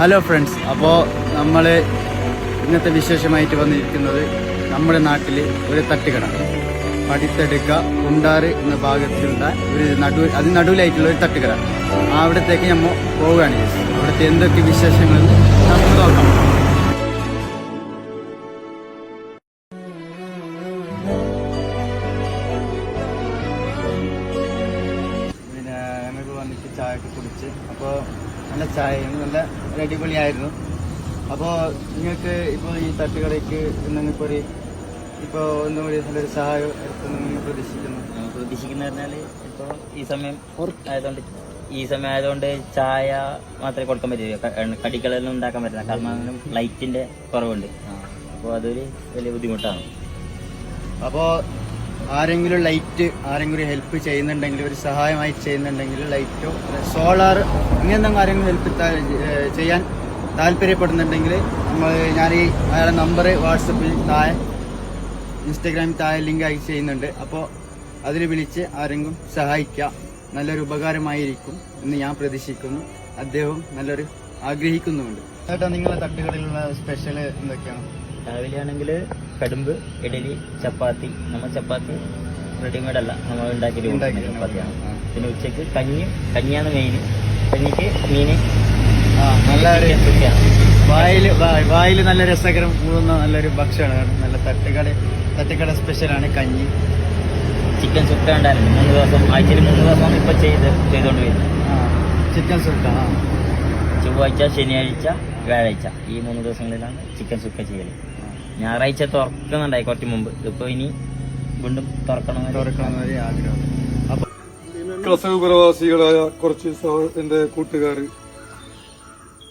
Hello friends അപ്പോൾ നമ്മൾ ഇന്നത്തെ വിശേഷമായിട്ട് വന്നിരിക്കുന്നത് നമ്മുടെ നാട്ടിൽ ഒരു തട്ടുകട. പടിത്തടുക്ക കുണ്ടാറ് എന്ന ഭാഗത്തിലുള്ള ഒരു നടു അതിന് നടുവിലായിട്ടുള്ള ഒരു തട്ടുകട. അവിടത്തേക്ക് നമ്മൾ പോവുകയാണ്. അവിടുത്തെ എന്തൊക്കെ വിശേഷങ്ങൾ നമുക്ക് നോക്കാം. പിന്നെ ഞങ്ങൾക്ക് വന്നിട്ട് ചായ ഒക്കെ കുടിച്ച് അപ്പോൾ നല്ല ചായയും നല്ല ഒരു അടിപൊളിയായിരുന്നു. അപ്പോൾ നിങ്ങൾക്ക് ഇപ്പോൾ ഈ തട്ടുകടയ്ക്ക് നിങ്ങൾക്ക് ഒരു ഇപ്പോൾ ഒന്നും കൂടി നല്ലൊരു സഹായം എടുക്കുന്നു നിങ്ങൾ പ്രതീക്ഷിക്കുന്നു. പ്രതീക്ഷിക്കുന്ന പറഞ്ഞാൽ ഇപ്പോൾ ഈ സമയം ആയതുകൊണ്ട് ഈ സമയം ആയതുകൊണ്ട് ചായ മാത്രമേ കൊടുക്കാൻ പറ്റൂ. കടികളൊന്നും ഉണ്ടാക്കാൻ പറ്റില്ല. കാരണം ലൈറ്റിന്റെ കുറവുണ്ട്. അപ്പോൾ അതൊരു വലിയ ബുദ്ധിമുട്ടാണ്. അപ്പോൾ ആരെങ്കിലും ലൈറ്റ് ആരെങ്കിലും ഹെൽപ്പ് ചെയ്യുന്നുണ്ടെങ്കിൽ ഒരു സഹായമായി ചെയ്യുന്നുണ്ടെങ്കിൽ ലൈറ്റോ സോളാർ ഇങ്ങനെ ആരെങ്കിലും ഹെൽപ്പ് ചെയ്യാൻ താല്പര്യപ്പെടുന്നുണ്ടെങ്കിൽ നമ്മൾ ഞാൻ ഈ അയാളുടെ നമ്പർ വാട്സപ്പിൽ താഴെ ഇൻസ്റ്റാഗ്രാമിൽ താഴെ ലിങ്ക് അയച്ച് ചെയ്യുന്നുണ്ട്. അപ്പോൾ അതിൽ വിളിച്ച് ആരെങ്കിലും സഹായിക്കാം നല്ലൊരു ഉപകാരമായിരിക്കും എന്ന് ഞാൻ പ്രതീക്ഷിക്കുന്നു. അദ്ദേഹവും നല്ലൊരു ആഗ്രഹിക്കുന്നുമുണ്ട്. ചേട്ടാ നിങ്ങളുടെ തട്ടുകളിലുള്ള സ്പെഷ്യൽ എന്തൊക്കെയാണ്? രാവിലെ ആണെങ്കിൽ കടുമ്പ് ഇഡലി ചപ്പാത്തി. നമ്മൾ ചപ്പാത്തി റെഡിമെയ്ഡ് അല്ല നമ്മൾ ഉണ്ടാക്കി. ചപ്പാത്തിയാണ്. പിന്നെ ഉച്ചയ്ക്ക് കഞ്ഞി കഞ്ഞിയാണ് മെയിൻ കഞ്ഞിക്ക് മീന്. നല്ല. വായിൽ വായിൽ നല്ല രസകരം കൂടുന്ന നല്ലൊരു ഭക്ഷണമാണ്. നല്ല തട്ടുകട തട്ടുകട സ്പെഷ്യലാണ് കഞ്ഞി. ചിക്കൻ സുക്ക ഉണ്ടായിരുന്നു. മൂന്ന് ദിവസം ആഴ്ചയിൽ മൂന്ന് ദിവസം ഇപ്പം ചെയ്ത് ചെയ്തുകൊണ്ട് വരുന്നത് ചിക്കൻ സുക്ക ആ. ചൊവ്വാഴ്ച ശനിയാഴ്ച വ്യാഴാഴ്ച ഈ മൂന്ന് ദിവസങ്ങളിലാണ് ചിക്കൻ സുക്ക ചെയ്യൽ. ഞായറാഴ്ച തുറക്കുന്നുണ്ടായി കുറച്ച് മുമ്പ്. ഇപ്പൊ ഇനി വീണ്ടും തുറക്കണം കസവ് പ്രവാസികളായ കുറച്ച് എന്റെ കൂട്ടുകാർ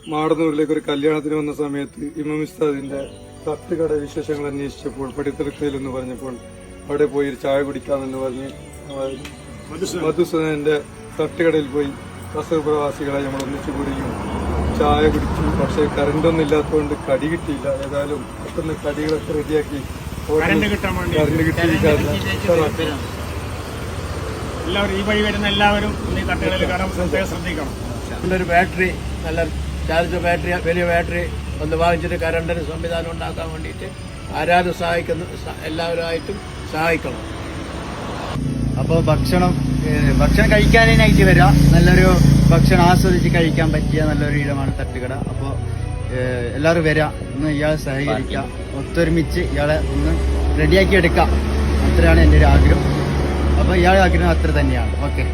മാടന്നൂരിലേക്ക് ഒരു കല്യാണത്തിന് വന്ന സമയത്ത് ഇമമിസ്താദിന്റെ തട്ടുകട വിശേഷങ്ങൾ അന്വേഷിച്ചപ്പോൾ പടിത്തിറക്കയിൽ എന്ന് പറഞ്ഞപ്പോൾ അവിടെ പോയി ഒരു ചായ കുടിക്കാമെന്ന് പറഞ്ഞ് മധുസൂദന്റെ തട്ടുകടയിൽ പോയി കസവ് പ്രവാസികളെ നമ്മൾ ഒന്നിച്ചു കൂടിയും ചായ കുടിച്ചു. പക്ഷേ കറണ്ടൊന്നും ഇല്ലാത്തതുകൊണ്ട് കടി കിട്ടിയില്ല. ഏതായാലും പെട്ടെന്ന് കടികളൊക്കെ റെഡിയാക്കി കറണ്ട് കിട്ടാൻ കറണ്ട് കിട്ടിയില്ല എല്ലാവരും ഈ വഴി വരുന്ന എല്ലാവരും ഈ തട്ടുകളിൽ പ്രത്യേകം ശ്രദ്ധിക്കണം. ഒരു ബാറ്ററി നല്ല ചാർജ് ബാറ്ററി വലിയ ബാറ്ററി ഒന്ന് വാങ്ങിച്ചിട്ട് കറണ്ടിന് സംവിധാനം ഉണ്ടാക്കാൻ വേണ്ടിയിട്ട് ആരാരും സഹായിക്കുന്നു എല്ലാവരുമായിട്ടും സഹായിക്കണം. അപ്പോൾ ഭക്ഷണം ഭക്ഷണം കഴിക്കാനായിട്ട് വരാം. നല്ലൊരു ഭക്ഷണം ആസ്വദിച്ച് കഴിക്കാൻ പറ്റിയ നല്ലൊരു ഇടമാണ് തട്ടുകട. അപ്പോൾ എല്ലാവരും വരാം. ഒന്ന് ഇയാളെ സഹകരിക്കാം. ഒത്തൊരുമിച്ച് ഇയാളെ ഒന്ന് റെഡിയാക്കി എടുക്കാം. അത്രയാണ് എന്റെ ഒരു ആഗ്രഹം. അപ്പോൾ ഇയാളെ ആഗ്രഹം അത്ര തന്നെയാണ്. ഓക്കെ